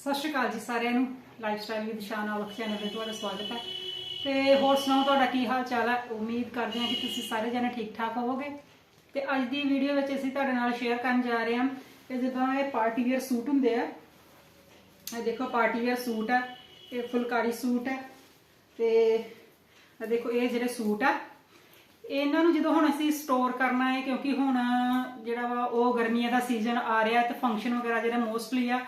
ਸਤਿ ਸ਼੍ਰੀ ਅਕਾਲ ਜੀ ਸਾਰਿਆਂ ਨੂੰ। Lifestyle with Shaan Aulakh channel ਤੇ ਤੁਹਾਡਾ ਸਵਾਗਤ ਹੈ। ਤੇ ਹੋਰ ਸੁਣਾਓ, ਤੁਹਾਡਾ ਕੀ ਹਾਲ ਚਾਲ ਹੈ? ਉਮੀਦ ਕਰਦੇ ਹਾਂ ਕਿ ਤੁਸੀਂ ਸਾਰੇ ਜਣੇ ਠੀਕ ਠਾਕ ਹੋਵੋਗੇ। ਤੇ ਅੱਜ ਦੀ ਵੀਡੀਓ ਵਿੱਚ ਅਸੀਂ ਤੁਹਾਡੇ ਨਾਲ ਸ਼ੇਅਰ ਕਰਨ ਜਾ ਰਹੇ ਹਾਂ ਕਿ ਜਿੱਦਾਂ ਇਹ ਪਾਰਟੀ ਵੇਅਰ ਸੂਟ ਹੁੰਦੇ ਆ, ਇਹ ਦੇਖੋ ਪਾਰਟੀ ਵੇਅਰ ਸੂਟ ਹੈ, ਇਹ ਫੁਲਕਾਰੀ ਸੂਟ ਹੈ, ਤੇ ਇਹ ਦੇਖੋ ਇਹ ਜਿਹੜੇ ਸੂਟ ਆ, ਇਹਨਾਂ ਨੂੰ ਜਦੋਂ ਹੁਣ ਅਸੀਂ ਸਟੋਰ ਕਰਨਾ ਹੈ, ਕਿਉਂਕਿ ਹੁਣ ਜਿਹੜਾ ਵਾ ਉਹ ਗਰਮੀਆਂ ਦਾ ਸੀਜ਼ਨ ਆ ਰਿਹਾ ਤੇ ਫੰਕਸ਼ਨ ਵਗੈਰਾ ਜਿਹੜੇ ਮੋਸਟਲੀ ਆ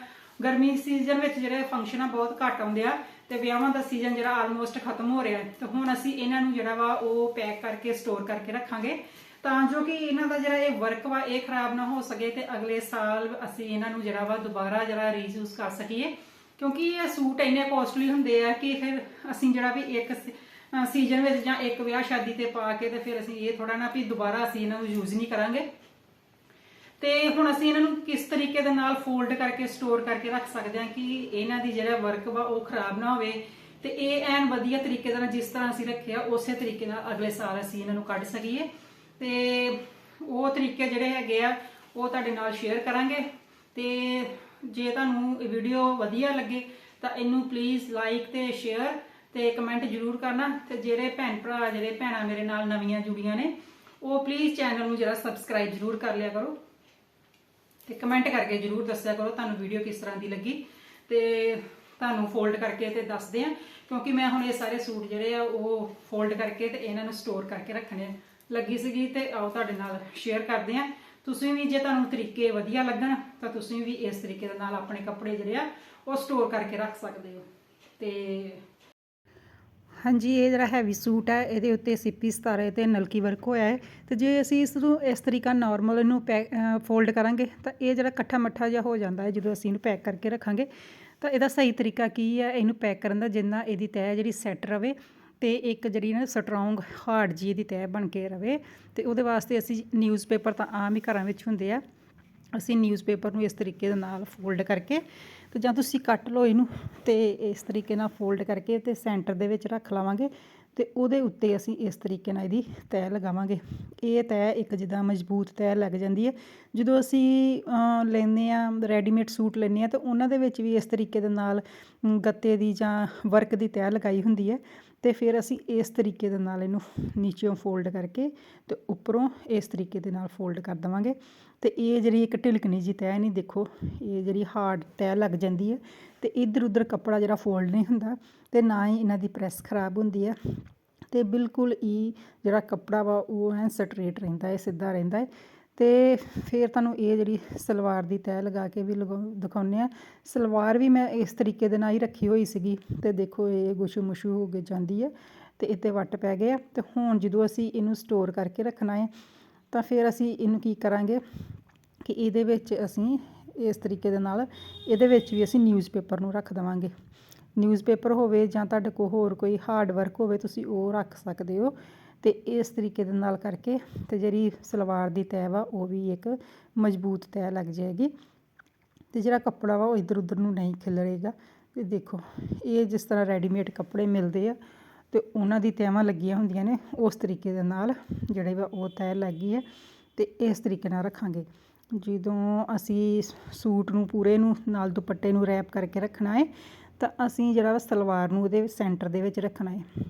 ਗਰਮੀ ਸੀਜ਼ਨ ਵਿੱਚ ਜਿਹੜੇ ਫੰਕਸ਼ਨ ਆ ਬਹੁਤ ਘੱਟ ਆਉਂਦੇ ਆ ਤੇ ਵਿਆਹਾਂ ਦਾ ਸੀਜ਼ਨ ਜਿਹੜਾ ਆਲਮੋਸਟ ਖਤਮ ਹੋ ਰਿਹਾ ਤੇ ਹੁਣ ਅਸੀਂ ਇਹਨਾਂ ਨੂੰ ਜਿਹੜਾ ਵਾ ਉਹ ਪੈਕ ਕਰਕੇ ਸਟੋਰ ਕਰਕੇ ਰੱਖਾਂਗੇ। ਤਾਂ ਜੋ ਕਿ ਇਹਨਾਂ ਦਾ ਜਿਹੜਾ ਇਹ ਵਰਕ ਵਾ ਇਹ ਖਰਾਬ ਨਾ ਹੋ ਸਕੇ ਤੇ ਅਗਲੇ ਸਾਲ ਅਸੀਂ ਇਹਨਾਂ ਨੂੰ ਜਿਹੜਾ ਵਾ ਦੁਬਾਰਾ ਜਿਹੜਾ ਰੀਯੂਜ਼ ਕਰ ਸਕੀਏ। ਕਿਉਂਕਿ ਇਹ ਸੂਟ ਇੰਨੇ ਕੋਸਟਲੀ ਹੁੰਦੇ ਆ ਕਿ ਫਿਰ ਅਸੀਂ ਜਿਹੜਾ ਵੀ ਇੱਕ ਸੀਜ਼ਨ ਵਿੱਚ ਜਾਂ ਇੱਕ ਵਿਆਹ ਸ਼ਾਦੀ ਤੇ ਪਾ ਕੇ ਤੇ ਫਿਰ ਅਸੀਂ ਇਹ ਥੋੜਾ ਨਾ ਵੀ ਦੁਬਾਰਾ ਅਸੀਂ ਇਹਨਾਂ ਨੂੰ ਯੂਜ਼ ਨਹੀਂ ਕਰਾਂਗੇ। ਤੇ ਹੁਣ ਅਸੀਂ ਇਹਨਾਂ ਨੂੰ ਕਿਸ ਤਰੀਕੇ ਦੇ ਨਾਲ ਫੋਲਡ ਕਰਕੇ ਸਟੋਰ ਕਰਕੇ ਰੱਖ ਸਕਦੇ ਹਾਂ ਕਿ ਇਹਨਾਂ ਦੀ ਜਿਹੜਾ ਵਰਕ ਵਾ ਉਹ ਖਰਾਬ ਨਾ ਹੋਵੇ ਤੇ ਇਹ ਐਨ ਵਧੀਆ ਤਰੀਕੇ ਦੇ ਨਾਲ ਜਿਸ ਤਰ੍ਹਾਂ ਅਸੀਂ ਰੱਖਿਆ, ਉਸੇ ਤਰੀਕੇ ਨਾਲ ਅਗਲੇ ਸਾਲ ਅਸੀਂ ਇਹਨਾਂ ਨੂੰ ਕੱਢ ਸਕੀਏ। ਤੇ ਉਹ ਤਰੀਕੇ ਜਿਹੜੇ ਹੈਗੇ ਆ, ਉਹ ਤੁਹਾਡੇ ਨਾਲ ਸ਼ੇਅਰ ਕਰਾਂਗੇ। ਤੇ ਜੇ ਤੁਹਾਨੂੰ ਇਹ ਵੀਡੀਓ ਵਧੀਆ ਲੱਗੇ, ਤਾਂ ਇਹਨੂੰ ਪਲੀਜ਼ ਲਾਈਕ ਤੇ ਸ਼ੇਅਰ ਤੇ ਕਮੈਂਟ ਜਰੂਰ ਕਰਨਾ। ਤੇ ਜਿਹੜੇ ਭੈਣ ਭਰਾ, ਜਿਹੜੇ ਭੈਣਾਂ ਮੇਰੇ ਨਾਲ ਨਵੀਆਂ ਜੁੜੀਆਂ ਨੇ, ਉਹ ਪਲੀਜ਼ ਚੈਨਲ ਨੂੰ ਜਰਾ ਸਬਸਕ੍ਰਾਈਬ ਜਰੂਰ ਕਰ ਲਿਆ ਕਰੋ। ਤੇ ਕਮੈਂਟ ਕਰਕੇ ਜਰੂਰ ਦੱਸਿਆ ਕਰੋ ਤੁਹਾਨੂੰ ਵੀਡੀਓ ਕਿਸ ਤਰ੍ਹਾਂ ਦੀ ਲੱਗੀ ਤੇ ਤੁਹਾਨੂੰ ਫੋਲਡ ਕਰਕੇ ਤੇ ਦੱਸਦੇ ਆ ਕਿਉਂਕਿ ਮੈਂ ਹੁਣ ਇਹ ਸਾਰੇ ਸੂਟ ਜਿਹੜੇ ਆ ਉਹ ਫੋਲਡ ਕਰਕੇ ਤੇ ਇਹਨਾਂ ਨੂੰ ਸਟੋਰ ਕਰਕੇ ਰੱਖਣੇ ਲੱਗੀ ਸੀਗੀ ਤੇ ਆਓ ਤੁਹਾਡੇ ਨਾਲ ਸ਼ੇਅਰ ਕਰਦੇ ਆ ਤੁਸੀਂ ਵੀ ਜੇ ਤੁਹਾਨੂੰ ਤਰੀਕੇ ਵਧੀਆ ਲੱਗਣ, ਤਾਂ ਤੁਸੀਂ ਵੀ ਇਸ ਤਰੀਕੇ ਦੇ ਨਾਲ ਆਪਣੇ ਕੱਪੜੇ ਜਿਹੜੇ ਆ ਉਹ ਸਟੋਰ ਕਰਕੇ ਰੱਖ ਸਕਦੇ ਹੋ। ਤੇ ਹਾਂਜੀ, ਇਹ ਜਿਹੜਾ ਹੈਵੀ ਸੂਟ ਹੈ, ਇਹਦੇ ਉੱਤੇ ਸਿੱਪੀ ਸਤਾਰੇ ਤੇ ਨਲਕੀ ਵਰਕ ਹੋਇਆ ਹੈ। ਤੇ ਜੇ ਅਸੀਂ ਇਸ ਨੂੰ ਇਸ ਤਰੀਕਾ ਨਾਰਮਲ ਇਹਨੂੰ ਫੋਲਡ ਕਰਾਂਗੇ, ਤਾਂ ਇਹ ਜਿਹੜਾ ਇਕੱਠਾ ਮੱਠਾ ਜਿਹਾ ਹੋ ਜਾਂਦਾ ਹੈ, ਜਦੋਂ ਅਸੀਂ ਇਹਨੂੰ ਪੈਕ ਕਰਕੇ ਰੱਖਾਂਗੇ, ਤਾਂ ਇਹਦਾ ਸਹੀ ਤਰੀਕਾ ਕੀ ਹੈ? ਇਹਨੂੰ ਪੈਕ ਕਰਨ ਦਾ ਜਿੰਨਾ ਇਹਦੀ ਤਹਿ ਜਿਹੜੀ ਸੈੱਟ ਰਵੇ ਤੇ ਇੱਕ ਜਿਹੜੀ ਨਾ ਸਟਰੋਂਗ ਹਾਰਡ ਜੀ ਇਹਦੀ ਤਹਿ ਬਣ ਕੇ ਰਵੇ। ਤੇ ਉਹਦੇ ਵਾਸਤੇ ਅਸੀਂ ਨਿਊਜ਼ਪੇਪਰ ਤਾਂ ਆਮ ਹੀ ਘਰਾਂ ਵਿੱਚ ਹੁੰਦੇ ਆ। ਅਸੀਂ ਨਿਊਜ਼ਪੇਪਰ ਨੂੰ ਇਸ ਤਰੀਕੇ ਦੇ ਨਾਲ ਫੋਲਡ ਕਰਕੇ ਤੇ ਜਾਂ ਤੁਸੀਂ ਕੱਟ ਲਓ ਇਹਨੂੰ ਤੇ ਇਸ ਤਰੀਕੇ ਨਾਲ ਫੋਲਡ ਕਰਕੇ ਤੇ ਸੈਂਟਰ ਦੇ ਵਿੱਚ ਰੱਖ ਲਵਾਂਗੇ ਤੇ ਉਹਦੇ ਉੱਤੇ ਅਸੀਂ ਇਸ ਤਰੀਕੇ ਨਾਲ ਇਹਦੀ ਤੈਅ ਲਗਾਵਾਂਗੇ। ਇਹ ਤੈਅ ਇੱਕ ਜਿੱਦਾਂ ਮਜ਼ਬੂਤ ਤੈਅ ਲੱਗ ਜਾਂਦੀ ਹੈ। ਜਦੋਂ ਅਸੀਂ ਲੈਂਦੇ ਆ ਰੈਡੀਮੇਡ ਸੂਟ ਲੈਂਦੇ ਆ ਤਾਂ ਉਹਨਾਂ ਦੇ ਵਿੱਚ ਵੀ ਇਸ ਤਰੀਕੇ ਦੇ ਨਾਲ ਗੱਤੇ ਦੀ ਜਾਂ ਵਰਕ ਦੀ ਤੈਅ ਲਗਾਈ ਹੁੰਦੀ ਹੈ। ਤੇ ਫਿਰ ਅਸੀਂ ਇਸ ਤਰੀਕੇ ਦੇ ਨਾਲ ਇਹਨੂੰ ਨੀਚੇੋਂ ਫੋਲਡ ਕਰਕੇ ਤੇ ਉੱਪਰੋਂ ਇਸ ਤਰੀਕੇ ਦੇ ਨਾਲ ਫੋਲਡ ਕਰ ਦਵਾਂਗੇ। ਤੇ ਇਹ ਜਿਹੜੀ ਇੱਕ ਢਿਲਕਣੀ ਜੀ ਤੈਅ ਨਹੀਂ ਦੇਖੋ, ਇਹ ਜਿਹੜੀ ਹਾਰਡ ਤੈਅ ਲੱਗ ਜਾਂਦੀ ਹੈ ਤੇ ਇੱਧਰ ਉੱਧਰ ਕੱਪੜਾ ਜਿਹੜਾ ਫੋਲਡ ਨਹੀਂ ਹੁੰਦਾ ਤੇ ਨਾ ਹੀ ਇਹਨਾਂ ਦੀ ਪ੍ਰੈਸ ਖਰਾਬ ਹੁੰਦੀ ਹੈ ਤੇ ਬਿਲਕੁਲ ਹੀ ਜਿਹੜਾ ਕੱਪੜਾ ਵਾ ਉਹ ਐ ਸਟਰੇਟ ਰਹਿੰਦਾ ਹੈ, ਸਿੱਧਾ ਰਹਿੰਦਾ ਹੈ ਤੇ ਫਿਰ ਤੁਹਾਨੂੰ ਇਹ ਜਿਹੜੀ ਸਲਵਾਰ ਦੀ ਤੈਅ ਲਗਾ ਕੇ ਵੀ ਦਿਖਾਉਂਦੇ ਆ ਸਲਵਾਰ ਵੀ ਮੈਂ ਇਸ ਤਰੀਕੇ ਦੇ ਨਾਲ ਹੀ ਰੱਖੀ ਹੋਈ ਸੀਗੀ ਤੇ ਦੇਖੋ ਇਹ ਗੁਸ਼ੂ ਮੁਸ਼ੂ ਹੋ ਕੇ ਜਾਂਦੀ ਹੈ ਤੇ ਇੱਥੇ ਵੱਟ ਪੈ ਗਏ ਆ ਤੇ ਹੁਣ ਜਦੋਂ ਅਸੀਂ ਇਹਨੂੰ ਸਟੋਰ ਕਰਕੇ ਰੱਖਣਾ ਹੈ ਤਾਂ ਫਿਰ ਅਸੀਂ ਇਹਨੂੰ ਕੀ ਕਰਾਂਗੇ ਕਿ ਇਹਦੇ ਵਿੱਚ ਅਸੀਂ ਇਸ ਤਰੀਕੇ ਦੇ ਨਾਲ, ਇਹਦੇ ਵਿੱਚ ਵੀ ਅਸੀਂ ਨਿਊਜ਼ਪੇਪਰ ਨੂੰ ਰੱਖ ਦੇਵਾਂਗੇ। ਨਿਊਜ਼ਪੇਪਰ ਹੋਵੇ ਜਾਂ ਤੁਹਾਡੇ ਕੋਲ ਹੋਰ ਕੋਈ ਹਾਰਡ ਵਰਕ ਹੋਵੇ, ਤੁਸੀਂ ਉਹ ਰੱਖ ਸਕਦੇ ਹੋ। ਤੇ ਇਸ ਤਰੀਕੇ ਦੇ ਨਾਲ ਕਰਕੇ ਤੇ ਜਿਹੜੀ ਸਲਵਾਰ ਦੀ ਤੈਅ ਵਾ, ਉਹ ਵੀ ਇੱਕ ਮਜ਼ਬੂਤ ਤੈਅ ਲੱਗ ਜਾਏਗੀ। ਤੇ ਜਿਹੜਾ ਕੱਪੜਾ ਵਾ, ਉਹ ਇਧਰ ਉਧਰ ਨੂੰ ਨਹੀਂ ਖਿਲਰੇਗਾ। ਤੇ ਦੇਖੋ, ਇਹ ਜਿਸ ਤਰ੍ਹਾਂ ਰੈਡੀਮੇਡ ਕੱਪੜੇ ਮਿਲਦੇ ਆ, ਤੇ ਉਹਨਾਂ ਦੀ ਤਹਿਵਾਂ ਲੱਗੀਆਂ ਹੁੰਦੀਆਂ ਨੇ, ਉਸ ਤਰੀਕੇ ਦੇ ਨਾਲ ਜਿਹੜੇ ਵਾ, ਉਹ ਤਹਿ ਲੱਗੀ ਹੈ। ਤੇ ਇਸ ਤਰੀਕੇ ਨਾਲ ਰੱਖਾਂਗੇ। ਜਦੋਂ ਅਸੀਂ ਸੂਟ ਨੂੰ ਪੂਰੇ ਨੂੰ, ਨਾਲ ਦੁਪੱਟੇ ਨੂੰ ਰੈਪ ਕਰਕੇ ਰੱਖਣਾ ਹੈ ਤਾਂ ਅਸੀਂ ਜਿਹੜਾ ਵਾ ਸਲਵਾਰ ਨੂੰ ਉਹਦੇ ਸੈਂਟਰ ਦੇ ਵਿੱਚ ਰੱਖਣਾ ਹੈ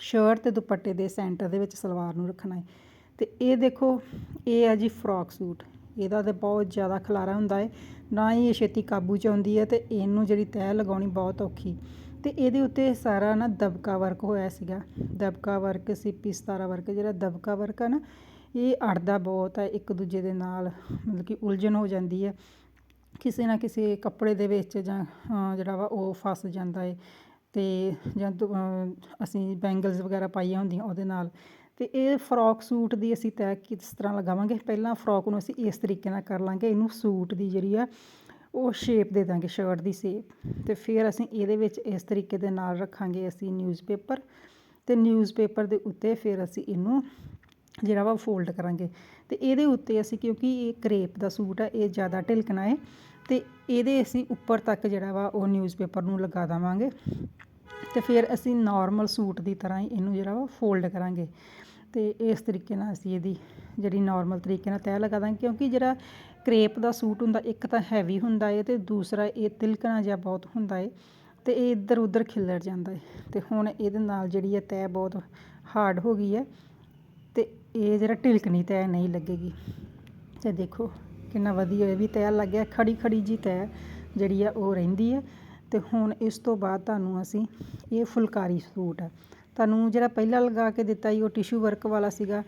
ਸ਼ਰਟ ਅਤੇ ਦੁਪੱਟੇ ਦੇ ਸੈਂਟਰ ਦੇ ਵਿੱਚ ਸਲਵਾਰ ਨੂੰ ਰੱਖਣਾ ਹੈ ਅਤੇ ਇਹ ਦੇਖੋ, ਇਹ ਹੈ ਜੀ ਫਰੋਕ ਸੂਟ। ਇਹਦਾ ਤਾਂ ਬਹੁਤ ਜ਼ਿਆਦਾ ਖਲਾਰਾ ਹੁੰਦਾ ਹੈ ਨਾ ਹੀ ਇਹ ਛੇਤੀ ਕਾਬੂ ਚ ਆਉਂਦੀ ਹੈ ਅਤੇ ਇਹਨੂੰ ਜਿਹੜੀ ਤਹਿ ਲਗਾਉਣੀ ਬਹੁਤ ਔਖੀ। ਅਤੇ ਇਹਦੇ ਉੱਤੇ ਸਾਰਾ ਨਾ ਦਬਕਾ ਵਰਕ ਹੋਇਆ ਸੀਗਾ। ਦਬਕਾ ਵਰਕ ਸਿੱਪੀ ਸਤਾਰਾ ਵਰਕ ਜਿਹੜਾ ਦਬਕਾ ਵਰਕ ਹੈ ਨਾ ਇਹ ਅੜਦਾ ਬਹੁਤ ਹੈ, ਇੱਕ ਦੂਜੇ ਦੇ ਨਾਲ ਮਤਲਬ ਕਿ ਉਲਝਣ ਹੋ ਜਾਂਦੀ ਹੈ। ਕਿਸੇ ਨਾ ਕਿਸੇ ਕੱਪੜੇ ਦੇ ਵਿੱਚ ਜਾਂ ਜਿਹੜਾ ਵਾ ਉਹ ਫਸ ਜਾਂਦਾ ਹੈ ਅਤੇ ਜਾਂ ਅਸੀਂ ਬੈਂਗਲਸ ਵਗੈਰਾ ਪਾਈਆਂ ਹੁੰਦੀਆਂ ਉਹਦੇ ਨਾਲ। ਅਤੇ ਇਹ ਫਰੋਕ ਸੂਟ ਦੀ ਅਸੀਂ ਤੈਅ ਕਿਸ ਤਰ੍ਹਾਂ ਲਗਾਵਾਂਗੇ? ਪਹਿਲਾਂ ਫਰੋਕ ਨੂੰ ਅਸੀਂ ਇਸ ਤਰੀਕੇ ਨਾਲ ਕਰ ਲਾਂਗੇ। ਇਹਨੂੰ ਸੂਟ ਦੀ ਜਿਹੜੀ ਆ, ਉਹ ਸ਼ੇਪ ਦੇ ਦਾਂਗੇ ਸ਼ਰਟ ਦੀ ਸ਼ੇਪ ਅਤੇ ਫਿਰ ਅਸੀਂ ਇਹਦੇ ਵਿੱਚ ਇਸ ਤਰੀਕੇ ਦੇ ਨਾਲ ਰੱਖਾਂਗੇ ਅਸੀਂ ਨਿਊਜ਼ਪੇਪਰ ਤੇ ਨਿਊਜ਼ਪੇਪਰ ਦੇ ਉੱਤੇ ਫਿਰ ਅਸੀਂ ਇਹਨੂੰ ਜਿਹੜਾ ਵਾ ਫੋਲਡ ਕਰਾਂਗੇ। ਅਤੇ ਇਹਦੇ ਉੱਤੇ ਅਸੀਂ ਕਿਉਂਕਿ ਇਹ ਕਰੇਪ ਦਾ ਸੂਟ ਆ, ਇਹ ਜ਼ਿਆਦਾ ਢਿਲਕਣਾ ਹੈ ਅਤੇ ਇਹਦੇ ਅਸੀਂ ਉੱਪਰ ਤੱਕ ਜਿਹੜਾ ਵਾ ਉਹ ਨਿਊਜ਼ਪੇਪਰ ਨੂੰ ਲਗਾ ਦੇਵਾਂਗੇ। ਅਤੇ ਫਿਰ ਅਸੀਂ ਨਾਰਮਲ ਸੂਟ ਦੀ ਤਰ੍ਹਾਂ ਹੀ ਇਹਨੂੰ ਜਿਹੜਾ ਵਾ ਫੋਲਡ ਕਰਾਂਗੇ। ਅਤੇ ਇਸ ਤਰੀਕੇ ਨਾਲ ਅਸੀਂ ਇਹਦੀ ਜਿਹੜੀ ਨਾਰਮਲ ਤਰੀਕੇ ਨਾਲ ਤੈਅ ਲਗਾ ਦਾਂਗੇ। ਕਿਉਂਕਿ ਜਿਹੜਾ ਕਰੇਪ ਦਾ ਸੂਟ ਹੁੰਦਾ, ਇੱਕ ਤਾਂ ਹੈਵੀ ਹੁੰਦਾ ਏ ਅਤੇ ਦੂਸਰਾ ਇਹ ਤਿਲਕਣਾ ਜਿਹਾ ਬਹੁਤ ਹੁੰਦਾ ਏ ਅਤੇ ਇਹ ਇੱਧਰ ਉੱਧਰ ਖਿਲਰ ਜਾਂਦਾ ਏ। ਅਤੇ ਹੁਣ ਇਹਦੇ ਨਾਲ ਜਿਹੜੀ ਹੈ ਤੈਅ ਬਹੁਤ ਹਾਰਡ ਹੋ ਗਈ ਹੈ ਤੇ ਇਹ ਜਿਹੜਾ ਢਿਲਕਣੀ ਤੈਅ, ਨਹੀਂ ਲੱਗੇਗੀ। ਤੇ ਦੇਖੋ ਕਿੰਨਾ ਵਧੀਆ ਇਹ ਵੀ ਤੈਅ ਲੱਗ ਗਿਆ ਖੜੀ ਖੜੀ ਜੀ ਤੈਅ ਜਿਹੜੀ ਆ ਉਹ ਰਹਿੰਦੀ ਹੈ ਤੇ ਹੁਣ ਇਸ ਤੋਂ ਬਾਅਦ ਤੁਹਾਨੂੰ ਅਸੀਂ ਇਹ ਫੁਲਕਾਰੀ ਸੂਟ ਆ। ਤੁਹਾਨੂੰ ਜਿਹੜਾ ਪਹਿਲਾਂ ਲਗਾ ਕੇ ਦਿੱਤਾ ਸੀ, ਉਹ ਟਿਸ਼ੂ ਵਰਕ ਵਾਲਾ ਸੀਗਾ।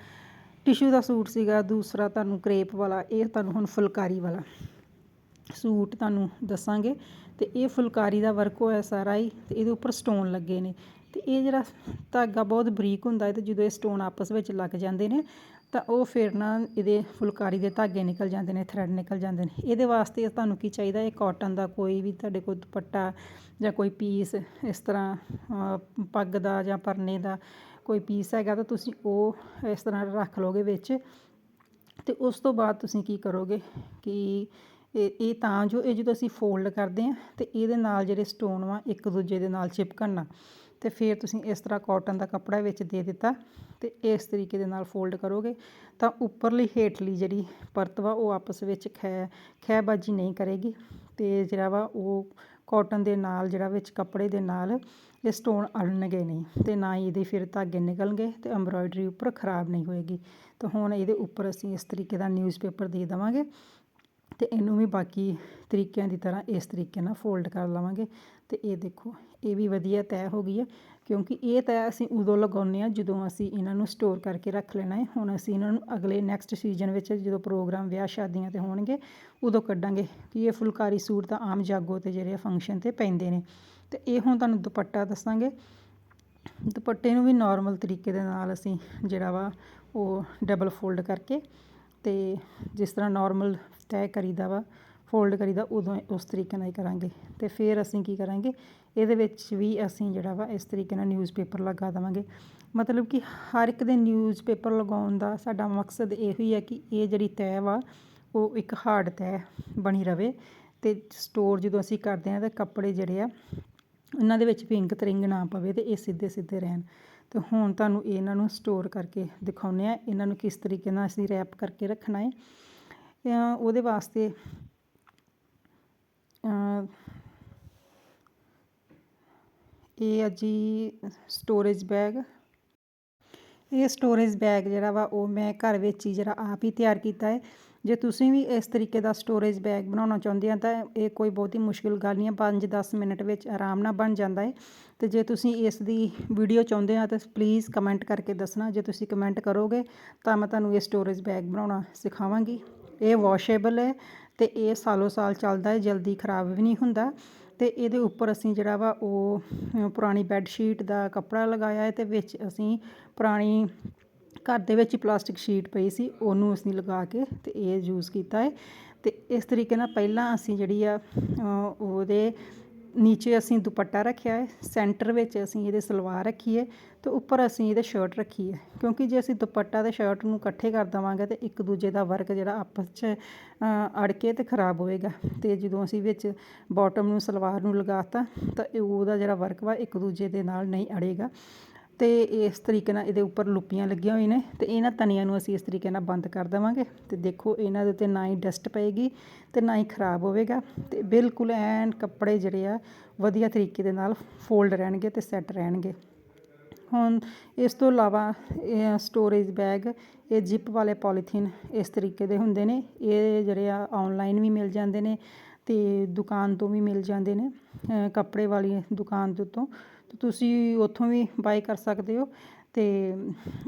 ਟਿਸ਼ੂ ਦਾ ਸੂਟ ਸੀਗਾ, ਦੂਸਰਾ ਤੁਹਾਨੂੰ ਕਰੇਪ ਵਾਲਾ, ਇਹ ਤੁਹਾਨੂੰ ਹੁਣ ਫੁਲਕਾਰੀ ਵਾਲਾ ਸੂਟ ਤੁਹਾਨੂੰ ਦੱਸਾਂਗੇ। ਤੇ ਇਹ ਫੁਲਕਾਰੀ ਦਾ ਵਰਕ ਹੋਇਆ ਸਾਰਾ ਹੀ, ਤੇ ਇਹਦੇ ਉੱਪਰ ਸਟੋਨ ਲੱਗੇ ਨੇ। ਤੇ ਇਹ ਜਿਹੜਾ ਧਾਗਾ ਬਹੁਤ ਬਰੀਕ ਹੁੰਦਾ ਹੈ ਤੇ ਜਦੋਂ ਇਹ ਸਟੋਨ ਆਪਸ ਵਿੱਚ ਲੱਗ ਜਾਂਦੇ ਨੇ, ਤਾਂ ਉਹ ਫਿਰ ਨਾ ਇਹਦੇ ਫੁਲਕਾਰੀ ਦੇ ਧਾਗੇ ਨਿਕਲ ਜਾਂਦੇ ਨੇ ਥਰੈਡ ਨਿਕਲ ਜਾਂਦੇ ਨੇ। ਇਹਦੇ ਵਾਸਤੇ ਤੁਹਾਨੂੰ ਕੀ ਚਾਹੀਦਾ? ਹੈ ਕਾਟਨ ਦਾ ਕੋਈ ਵੀ ਤੁਹਾਡੇ ਕੋਲ ਦੁਪੱਟਾ ਜਾਂ ਕੋਈ ਪੀਸ ਇਸ ਤਰ੍ਹਾਂ ਪੱਗ ਦਾ ਜਾਂ ਪਰਨੇ ਦਾ ਕੋਈ ਪੀਸ ਹੈਗਾ ਤਾਂ ਤੁਸੀਂ ਉਹ ਇਸ ਤਰ੍ਹਾਂ ਰੱਖ ਲਓਗੇ ਵਿੱਚ। ਤੇ ਉਸ ਤੋਂ ਬਾਅਦ ਤੁਸੀਂ ਕੀ ਕਰੋਗੇ ਕਿ ਇਹ ਇਹ ਤਾਂ ਜੋ ਇਹ ਜਦੋਂ ਅਸੀਂ ਫੋਲਡ ਕਰਦੇ ਹਾਂ ਤੇ ਇਹਦੇ ਨਾਲ ਜਿਹੜੇ ਸਟੋਨ ਵਾ ਇੱਕ ਦੂਜੇ ਦੇ ਨਾਲ ਚਿਪਕਣ ਨਾ ਤੇ ਫਿਰ ਤੁਸੀਂ ਇਸ ਤਰ੍ਹਾਂ ਕਾਟਨ ਦਾ ਕੱਪੜਾ ਵਿੱਚ ਦੇ ਦਿੱਤਾ ਤੇ ਇਸ ਤਰੀਕੇ ਦੇ ਨਾਲ ਫੋਲਡ ਕਰੋਗੇ ਤਾਂ ਉੱਪਰਲੀ ਹੇਠਲੀ ਜਿਹੜੀ ਪਰਤ ਵਾ ਉਹ ਆਪਸ ਵਿੱਚ ਖੈ ਖੈਬਾਜ਼ੀ ਨਹੀਂ ਕਰੇਗੀ ਤੇ ਜਿਹੜਾ ਵਾ ਉਹ ਕਾਟਨ ਦੇ ਨਾਲ ਜਿਹੜਾ ਵਿੱਚ ਕੱਪੜੇ ਦੇ ਨਾਲ ਇਹ ਸਟੋਨ ਅੜਨਗੇ ਨਹੀਂ ਤੇ ਨਾ ਹੀ ਇਹਦੇ ਫਿਰ ਧਾਗੇ ਨਿਕਲਣਗੇ ਤੇ ਐਮਬਰਾਇਡਰੀ ਉੱਪਰ ਖਰਾਬ ਨਹੀਂ ਹੋਏਗੀ। ਤਾਂ ਹੁਣ ਇਹਦੇ ਉੱਪਰ ਅਸੀਂ ਇਸ ਤਰੀਕੇ ਦਾ ਨਿਊਜ਼ਪੇਪਰ ਦੇ ਦੇਵਾਂਗੇ ਤੇ ਇਹਨੂੰ ਵੀ ਬਾਕੀ ਤਰੀਕਿਆਂ ਦੀ ਤਰ੍ਹਾਂ ਇਸ ਤਰੀਕੇ ਨਾਲ ਫੋਲਡ ਕਰ ਲਵਾਂਗੇ ਤੇ ਇਹ ਦੇਖੋ ਇਹ ਵੀ ਵਧੀਆ ਤੈਅ ਹੋ ਗਈ ਹੈ, ਕਿਉਂਕਿ ਇਹ ਤੈਅ ਅਸੀਂ ਉਦੋਂ ਲਗਾਉਂਦੇ ਆ ਜਦੋਂ ਅਸੀਂ ਇਹਨਾਂ ਨੂੰ ਸਟੋਰ ਕਰਕੇ ਰੱਖ ਲੈਣਾ ਹੈ। ਹੁਣ ਅਸੀਂ ਇਹਨਾਂ ਨੂੰ ਅਗਲੇ ਨੈਕਸਟ ਸੀਜ਼ਨ ਵਿੱਚ ਜਦੋਂ ਪ੍ਰੋਗਰਾਮ ਵਿਆਹ ਸ਼ਾਦੀਆਂ ਤੇ ਹੋਣਗੇ, ਉਦੋਂ ਕੱਢਾਂਗੇ ਕਿ ਇਹ ਫੁਲਕਾਰੀ ਸੂਟ ਤਾਂ ਆਮ ਜਾਗੋ ਤੇ ਜਿਹੜੇ ਫੰਕਸ਼ਨ ਤੇ ਪੈਂਦੇ ਨੇ। ਤੇ ਇਹ ਹੁਣ ਤੁਹਾਨੂੰ ਦੁਪੱਟਾ ਦੱਸਾਂਗੇ। ਦੁਪੱਟੇ ਨੂੰ ਵੀ ਨਾਰਮਲ ਤਰੀਕੇ ਦੇ ਨਾਲ ਅਸੀਂ ਜਿਹੜਾ ਵਾ ਉਹ ਡਬਲ ਫੋਲਡ ਕਰਕੇ ਤੇ ਜਿਸ ਤਰ੍ਹਾਂ ਨਾਰਮਲ ਤੈਅ ਕਰੀਦਾ ਵਾ ਫੋਲਡ ਕਰੀਦਾ, ਉਦੋਂ ਉਸ ਤਰੀਕੇ ਨਾਲ ਹੀ ਕਰਾਂਗੇ। ਤੇ ਫਿਰ ਅਸੀਂ ਕੀ ਕਰਾਂਗੇ? ਇਹਦੇ ਵਿੱਚ ਵੀ ਅਸੀਂ ਜਿਹੜਾ ਵਾ, ਇਸ ਤਰੀਕੇ ਨਾਲ ਨਿਊਜ਼ਪੇਪਰ ਲਗਾ ਦੇਵਾਂਗੇ। ਮਤਲਬ ਕਿ ਹਰ ਇੱਕ ਦੇ ਨਿਊਜ਼ਪੇਪਰ ਲਗਾਉਣ ਦਾ ਸਾਡਾ ਮਕਸਦ ਇਹੋ ਹੀ ਹੈ ਕਿ ਇਹ ਜਿਹੜੀ ਤੈਅ ਵਾ, ਉਹ ਇੱਕ ਹਾਰਡ ਤੈਅ ਬਣੀ ਰਵੇ। ਤੇ ਸਟੋਰ ਜਦੋਂ ਅਸੀਂ ਕਰਦੇ ਹਾਂ, ਤਾਂ ਕੱਪੜੇ ਜਿਹੜੇ ਆ, ਉਹਨਾਂ ਦੇ ਵਿੱਚ ਵਿੰਗ ਤਰਿੰਗ ਨਾ ਪਵੇ ਤੇ ਇਹ ਸਿੱਧੇ ਸਿੱਧੇ ਰਹਿਣ। ਤੇ ਹੁਣ ਤੁਹਾਨੂੰ ਇਹਨਾਂ ਨੂੰ ਸਟੋਰ ਕਰਕੇ ਦਿਖਾਉਂਦੇ ਆ ਇਹਨਾਂ ਨੂੰ ਕਿਸ ਤਰੀਕੇ ਨਾਲ ਅਸੀਂ ਰੈਪ ਕਰਕੇ ਰੱਖਣਾ ਹੈ। ਅਹ ਉਹਦੇ ਵਾਸਤੇ ਇਹ ਆ ਜੀ ਸਟੋਰੇਜ ਬੈਗ ਇਹ ਸਟੋਰੇਜ ਬੈਗ ਜਿਹੜਾ ਵਾ, ਉਹ ਮੈਂ ਘਰ ਵਿੱਚ ਹੀ ਜਿਹੜਾ ਆਪ ਹੀ ਤਿਆਰ ਕੀਤਾ ਹੈ। ਜੇ ਤੁਸੀਂ ਵੀ ਇਸ ਤਰੀਕੇ ਦਾ ਸਟੋਰੇਜ ਬੈਗ ਬਣਾਉਣਾ ਚਾਹੁੰਦੇ ਆ, ਤਾਂ ਇਹ ਕੋਈ ਬਹੁਤੀ ਮੁਸ਼ਕਿਲ ਗੱਲ ਨਹੀਂ ਹੈ। 5-10 ਮਿੰਟ ਵਿੱਚ ਆਰਾਮ ਨਾਲ ਬਣ ਜਾਂਦਾ ਹੈ। ਤੇ ਜੇ ਤੁਸੀਂ ਇਸ ਦੀ ਵੀਡੀਓ ਚਾਹੁੰਦੇ ਆ, ਤਾਂ ਪਲੀਜ਼ ਕਮੈਂਟ ਕਰਕੇ ਦੱਸਣਾ। ਜੇ ਤੁਸੀਂ ਕਮੈਂਟ ਕਰੋਗੇ, ਤਾਂ ਮੈਂ ਤੁਹਾਨੂੰ ਇਹ ਸਟੋਰੇਜ ਬੈਗ ਬਣਾਉਣਾ ਸਿਖਾਵਾਂਗੀ। ਇਹ ਵਾਸ਼ੇਬਲ ਹੈ। ਅਤੇ ਇਹ ਸਾਲੋ ਸਾਲ ਚੱਲਦਾ ਹੈ, ਜਲਦੀ ਖਰਾਬ ਵੀ ਨਹੀਂ ਹੁੰਦਾ। ਅਤੇ ਇਹਦੇ ਉੱਪਰ ਅਸੀਂ ਜਿਹੜਾ ਵਾ ਉਹ ਪੁਰਾਣੀ ਬੈੱਡ ਸ਼ੀਟ ਦਾ ਕੱਪੜਾ ਲਗਾਇਆ ਹੈ ਅਤੇ ਵਿੱਚ ਅਸੀਂ ਪੁਰਾਣੀ ਘਰ ਦੇ ਵਿੱਚ ਪਲਾਸਟਿਕ ਸ਼ੀਟ ਪਈ ਸੀ, ਉਹਨੂੰ ਅਸੀਂ ਲਗਾ ਕੇ ਅਤੇ ਇਹ ਯੂਜ਼ ਕੀਤਾ ਹੈ। ਅਤੇ ਇਸ ਤਰੀਕੇ ਨਾਲ ਪਹਿਲਾਂ ਅਸੀਂ ਜਿਹੜੀ ਆ ਉਹਦੇ ਨੀਚੇ ਅਸੀਂ ਦੁਪੱਟਾ ਰੱਖਿਆ ਹੈ, ਸੈਂਟਰ ਵਿੱਚ ਅਸੀਂ ਇਹਦੇ ਸਲਵਾਰ ਰੱਖੀ ਹੈ ਤੇ ਉੱਪਰ ਅਸੀਂ ਇਹਦੇ ਸ਼ਰਟ ਰੱਖੀ ਹੈ। ਕਿਉਂਕਿ ਜੇ ਅਸੀਂ ਦੁਪੱਟਾ ਤੇ ਸ਼ਰਟ ਨੂੰ ਇਕੱਠੇ ਕਰ ਦੇਵਾਂਗੇ ਤੇ ਇੱਕ ਦੂਜੇ ਦਾ ਵਰਕ ਜਿਹੜਾ ਆਪਸ 'ਚ ਅੜ ਕੇ ਤੇ ਖਰਾਬ ਹੋਏਗਾ। ਤੇ ਜਦੋਂ ਅਸੀਂ ਵਿੱਚ ਬਾਟਮ ਨੂੰ ਸਲਵਾਰ ਨੂੰ ਲਗਾਤਾ ਤਾਂ ਉਹਦਾ ਜਿਹੜਾ ਵਰਕ ਵਾ ਇੱਕ ਦੂਜੇ ਦੇ ਨਾਲ ਨਹੀਂ ਅੜੇਗਾ। ਤੇ ਇਸ ਤਰੀਕੇ ਨਾਲ ਇਹਦੇ ਉੱਪਰ ਲੁੱਪੀਆਂ ਲੱਗੀਆਂ ਹੋਈਆਂ ਨੇ ਤੇ ਇਹਨਾਂ ਤਣੀਆਂ ਨੂੰ ਅਸੀਂ ਇਸ ਤਰੀਕੇ ਨਾਲ ਬੰਦ ਕਰ ਦੇਵਾਂਗੇ ਤੇ ਦੇਖੋ ਇਹਨਾਂ ਦੇ ਉੱਤੇ ਨਾ ਹੀ ਡਸਟ ਪਏਗੀ ਤੇ ਨਾ ਹੀ ਖਰਾਬ ਹੋਵੇਗਾ ਤੇ ਬਿਲਕੁਲ ਐਨ ਕੱਪੜੇ ਜਿਹੜੇ ਆ ਵਧੀਆ ਤਰੀਕੇ ਦੇ ਨਾਲ ਫੋਲਡ ਰਹਿਣਗੇ ਤੇ ਸੈੱਟ ਰਹਿਣਗੇ। ਹੁਣ ਇਸ ਤੋਂ ਇਲਾਵਾ ਇਹ ਸਟੋਰੇਜ ਬੈਗ ਇਹ ਜਿਪ ਵਾਲੇ ਪੋਲੀਥੀਨ ਇਸ ਤਰੀਕੇ ਦੇ ਹੁੰਦੇ ਨੇ, ਇਹ ਜਿਹੜੇ ਆ ਆਨਲਾਈਨ ਵੀ ਮਿਲ ਜਾਂਦੇ ਨੇ ਤੇ ਦੁਕਾਨ ਤੋਂ ਵੀ ਮਿਲ ਜਾਂਦੇ ਨੇ ਕੱਪੜੇ ਵਾਲੀ ਦੁਕਾਨ ਦੇ ਉੱਤੋਂ। ਤੇ ਤੁਸੀਂ ਉੱਥੋਂ ਵੀ ਬਾਏ ਕਰ ਸਕਦੇ ਹੋ ਅਤੇ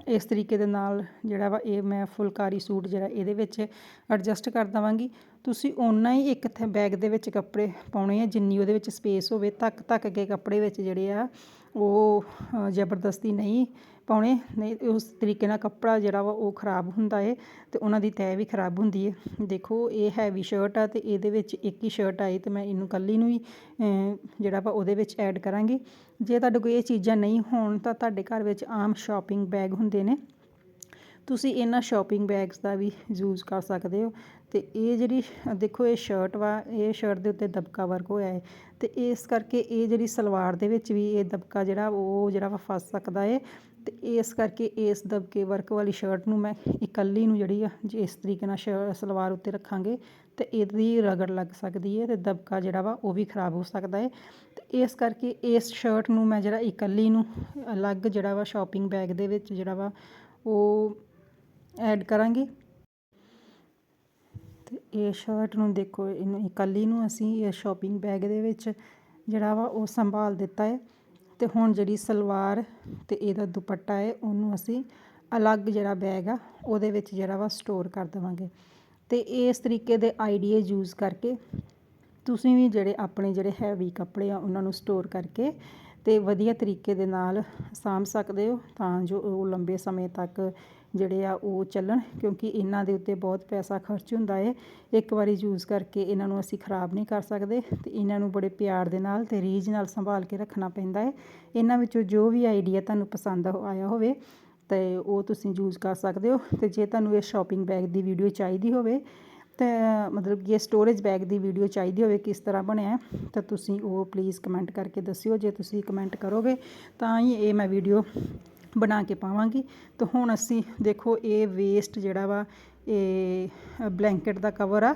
ਇਸ ਤਰੀਕੇ ਦੇ ਨਾਲ ਜਿਹੜਾ ਵਾ ਇਹ ਮੈਂ ਫੁਲਕਾਰੀ ਸੂਟ ਜਿਹੜਾ ਇਹਦੇ ਵਿੱਚ ਐਡਜਸਟ ਕਰ ਦੇਵਾਂਗੀ। ਤੁਸੀਂ ਓਨਾ ਹੀ ਇੱਕ ਥ ਬੈਗ ਦੇ ਵਿੱਚ ਕੱਪੜੇ ਪਾਉਣੇ ਆ, ਜਿੰਨੀ ਉਹਦੇ ਵਿੱਚ ਸਪੇਸ ਹੋਵੇ ਧੱਕ ਧੱਕ ਕੇ ਕੱਪੜੇ ਵਿੱਚ ਜਿਹੜੇ ਆ, ਉਹ ਜ਼ਬਰਦਸਤੀ ਨਹੀਂ ਪਾਉਣੇ, ਨਹੀਂ ਉਸ ਤਰੀਕੇ ਨਾਲ ਕੱਪੜਾ ਜਿਹੜਾ ਵਾ ਉਹ ਖਰਾਬ ਹੁੰਦਾ ਏ ਅਤੇ ਉਹਨਾਂ ਦੀ ਤੈਅ ਵੀ ਖਰਾਬ ਹੁੰਦੀ ਏ। ਦੇਖੋ, ਇਹ ਹੈਵੀ ਸ਼ਰਟ ਆ ਅਤੇ ਇਹਦੇ ਵਿੱਚ ਇੱਕ ਹੀ ਸ਼ਰਟ ਆਈ ਅਤੇ ਮੈਂ ਇਹਨੂੰ ਕੱਲੀ ਨੂੰ ਹੀ ਜਿਹੜਾ ਵਾ ਉਹਦੇ ਵਿੱਚ ਐਡ ਕਰਾਂਗੀ। ਜੇ ਤੁਹਾਡੇ ਕੋਲ ਇਹ ਚੀਜ਼ਾਂ ਨਹੀਂ ਹੋਣ ਤਾਂ ਤੁਹਾਡੇ ਘਰ ਵਿੱਚ ਆਮ ਸ਼ੋਪਿੰਗ ਬੈਗ ਹੁੰਦੇ ਨੇ। ਤੁਸੀਂ ਇਹਨਾਂ ਸ਼ੋਪਿੰਗ ਬੈਗਸ ਦਾ ਵੀ ਯੂਜ਼ ਕਰ ਸਕਦੇ ਹੋ। ਅਤੇ ਇਹ ਜਿਹੜੀ, ਦੇਖੋ ਇਹ ਸ਼ਰਟ ਵਾ, ਇਹ ਸ਼ਰਟ ਦੇ ਉੱਤੇ ਦਬਕਾ ਵਰਕ ਹੋਇਆ ਹੈ। ਅਤੇ ਇਸ ਕਰਕੇ ਇਹ ਜਿਹੜੀ ਸਲਵਾਰ ਦੇ ਵਿੱਚ ਵੀ ਇਹ ਦਬਕਾ ਜਿਹੜਾ, ਉਹ ਜਿਹੜਾ ਵਾ ਫਸ ਸਕਦਾ ਹੈ ਅਤੇ ਇਸ ਕਰਕੇ ਇਸ ਦਬਕੇ ਵਰਕ ਵਾਲੀ ਸ਼ਰਟ ਨੂੰ ਮੈਂ ਇਕੱਲੀ ਨੂੰ ਜਿਹੜੀ ਆ, ਜੇ ਇਸ ਤਰੀਕੇ ਨਾਲ ਸ਼, ਸਲਵਾਰ ਉੱਤੇ ਰੱਖਾਂਗੇ, ਤੇ ਇਹਦੀ ਰਗੜ ਲੱਗ ਸਕਦੀ ਹੈ ਅਤੇ ਦਬਕਾ ਜਿਹੜਾ ਵਾ, ਉਹ ਵੀ ਖਰਾਬ ਹੋ ਸਕਦਾ ਹੈ ਅਤੇ ਇਸ ਕਰਕੇ ਇਸ ਸ਼ਰਟ ਨੂੰ ਮੈਂ ਜਿਹੜਾ ਇਕੱਲੀ ਨੂੰ ਅਲੱਗ ਜਿਹੜਾ ਵਾ ਸ਼ਾਪਿੰਗ ਬੈਗ ਦੇ ਵਿੱਚ ਜਿਹੜਾ ਵਾ, ਉਹ ਐਡ ਕਰਾਂਗੇ। ਤੇ ਇਹ ਸ਼ਰਟ ਨੂੰ ਦੇਖੋ, ਇਹਨੂੰ ਇਕੱਲੀ ਨੂੰ ਅਸੀਂ ਇਹ ਸ਼ਾਪਿੰਗ ਬੈਗ ਦੇ ਵਿੱਚ ਜਿਹੜਾ ਵਾ ਉਹ ਸੰਭਾਲ ਦਿੱਤਾ ਹੈ। ਤੇ ਹੁਣ ਜਿਹੜੀ ਸਲਵਾਰ ਤੇ ਇਹਦਾ ਦੁਪੱਟਾ ਹੈ, ਉਹਨੂੰ ਅਸੀਂ ਅਲੱਗ ਜਿਹੜਾ ਬੈਗ ਆ, ਉਹਦੇ ਵਿੱਚ ਜਿਹੜਾ ਵਾ ਸਟੋਰ ਕਰ ਦੇਵਾਂਗੇ। ਤੇ ਇਸ ਤਰੀਕੇ ਦੇ ਆਈਡੀਆ ਯੂਜ਼ ਕਰਕੇ ਤੁਸੀਂ ਵੀ ਜਿਹੜੇ ਆਪਣੇ ਜਿਹੜੇ ਹੈਵੀ ਕੱਪੜੇ ਆ, ਉਹਨਾਂ ਨੂੰ ਸਟੋਰ ਕਰਕੇ ਤੇ ਵਧੀਆ ਤਰੀਕੇ ਦੇ ਨਾਲ ਸਾਂਭ ਸਕਦੇ ਹੋ, ਤਾਂ ਜੋ ਉਹ ਲੰਬੇ ਸਮੇਂ ਤੱਕ ਜਿਹੜੇ ਆ ਉਹ ਚੱਲਣ, ਕਿਉਂਕਿ ਇਹਨਾਂ ਦੇ ਉੱਤੇ ਬਹੁਤ ਪੈਸਾ ਖਰਚ ਹੁੰਦਾ ਹੈ ਇੱਕ ਵਾਰੀ ਯੂਜ਼ ਕਰਕੇ ਇਹਨਾਂ ਨੂੰ ਅਸੀਂ ਖਰਾਬ ਨਹੀਂ ਕਰ ਸਕਦੇ ਤੇ ਇਹਨਾਂ ਨੂੰ ਬੜੇ ਪਿਆਰ ਦੇ ਨਾਲ ਤੇ ਰੀਝ ਨਾਲ ਸੰਭਾਲ ਕੇ ਰੱਖਣਾ ਪੈਂਦਾ ਹੈ ਇਹਨਾਂ ਵਿੱਚੋਂ ਜੋ ਵੀ ਆਈਡੀਆ ਤੁਹਾਨੂੰ ਪਸੰਦ ਆਇਆ ਹੋਵੇ ਤੇ ਉਹ ਤੁਸੀਂ ਯੂਜ਼ ਕਰ ਸਕਦੇ ਹੋ। ਤੇ ਜੇ ਤੁਹਾਨੂੰ ਇਹ ਸ਼ਾਪਿੰਗ ਬੈਗ ਦੀ ਵੀਡੀਓ ਚਾਹੀਦੀ ਹੋਵੇ ਤੇ, ਮਤਲਬ ਕਿ ਇਹ ਸਟੋਰੇਜ ਬੈਗ ਦੀ ਵੀਡੀਓ ਚਾਹੀਦੀ ਹੋਵੇ ਕਿਸ ਤਰ੍ਹਾਂ ਬਣਿਆ, ਤਾਂ ਤੁਸੀਂ ਉਹ ਪਲੀਜ਼ ਕਮੈਂਟ ਕਰਕੇ ਦੱਸਿਓ। ਜੇ ਤੁਸੀਂ ਕਮੈਂਟ ਕਰੋਗੇ ਤਾਂ ਹੀ ਇਹ ਮੈਂ ਵੀਡੀਓ ਬਣਾ ਕੇ ਪਾਵਾਂਗੀ। ਤਾਂ ਹੁਣ ਅਸੀਂ ਦੇਖੋ ਇਹ ਵੇਸਟ ਜਿਹੜਾ ਵਾ, ਇਹ ਬਲੈਂਕਟ ਦਾ ਕਵਰ ਆ।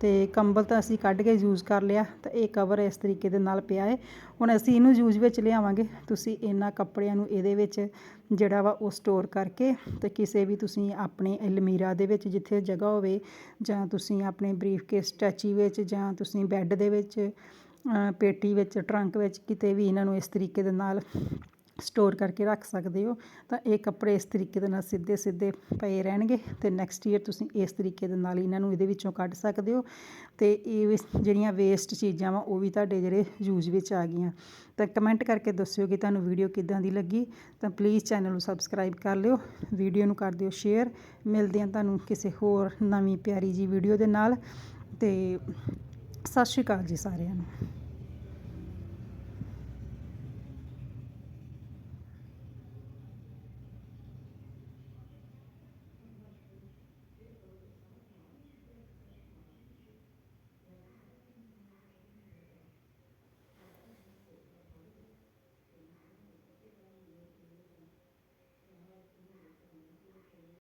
ਤੇ ਕੰਬਲ ਤਾਂ ਅਸੀਂ ਕੱਢ ਕੇ ਯੂਜ਼ ਕਰ ਲਿਆ, ਤਾਂ ਇਹ ਕਵਰ ਇਸ ਤਰੀਕੇ ਦੇ ਨਾਲ ਪਿਆ ਹੈ ਹੁਣ ਅਸੀਂ ਇਹਨੂੰ ਯੂਜ਼ ਵਿੱਚ ਲਿਆਵਾਂਗੇ। ਤੁਸੀਂ ਇਹਨਾਂ ਕੱਪੜਿਆਂ ਨੂੰ ਇਹਦੇ ਵਿੱਚ ਜਿਹੜਾ ਵਾ ਉਹ ਸਟੋਰ ਕਰਕੇ, ਤੇ ਕਿਸੇ ਵੀ ਤੁਸੀਂ ਆਪਣੇ ਅਲਮੀਰਾ ਦੇ ਵਿੱਚ ਜਿੱਥੇ ਜਗ੍ਹਾ ਹੋਵੇ, ਜਾਂ ਤੁਸੀਂ ਆਪਣੇ ਬਰੀਫਕੇਸ ਟੈਚੀ ਵਿੱਚ, ਜਾਂ ਤੁਸੀਂ ਬੈੱਡ ਦੇ ਵਿੱਚ ਪੇਟੀ ਵਿੱਚ ਟਰੰਕ ਵਿੱਚ ਕਿਤੇ ਵੀ ਇਹਨਾਂ ਨੂੰ ਇਸ ਤਰੀਕੇ ਦੇ ਨਾਲ ਸਟੋਰ ਕਰਕੇ ਰੱਖ ਸਕਦੇ ਹੋ, ਤਾਂ ਇਹ ਕੱਪੜੇ ਇਸ ਤਰੀਕੇ ਦੇ ਨਾਲ ਸਿੱਧੇ ਸਿੱਧੇ ਪਏ ਰਹਿਣਗੇ ਤੇ ਨੈਕਸਟ ਈਅਰ ਤੁਸੀਂ ਇਸ ਤਰੀਕੇ ਦੇ ਨਾਲ ਇਹਨਾਂ ਨੂੰ ਇਹਦੇ ਵਿੱਚੋਂ ਕੱਢ ਸਕਦੇ ਹੋ ਤੇ ਇਹ ਜਿਹੜੀਆਂ ਵੇਸਟ ਚੀਜ਼ਾਂ ਵਾ ਉਹ ਵੀ ਤੁਹਾਡੇ ਜਿਹੜੇ ਯੂਜ਼ ਵਿੱਚ ਆ ਗਈਆਂ। ਤਾਂ ਕਮੈਂਟ ਕਰਕੇ ਦੱਸਿਓ ਕਿ ਤੁਹਾਨੂੰ ਵੀਡੀਓ ਕਿੱਦਾਂ ਦੀ ਲੱਗੀ, ਤਾਂ ਪਲੀਜ਼ ਚੈਨਲ ਨੂੰ ਸਬਸਕ੍ਰਾਈਬ ਕਰ ਲਿਓ ਵੀਡੀਓ ਨੂੰ ਕਰ ਦਿਓ ਸ਼ੇਅਰ ਮਿਲਦੇ ਹਾਂ ਤੁਹਾਨੂੰ ਕਿਸੇ ਹੋਰ ਨਵੀਂ ਪਿਆਰੀ ਜੀ ਵੀਡੀਓ ਦੇ ਨਾਲ ਤੇ ਸਤਿ ਸ਼੍ਰੀ ਅਕਾਲ ਜੀ ਸਾਰਿਆਂ ਨੂੰ।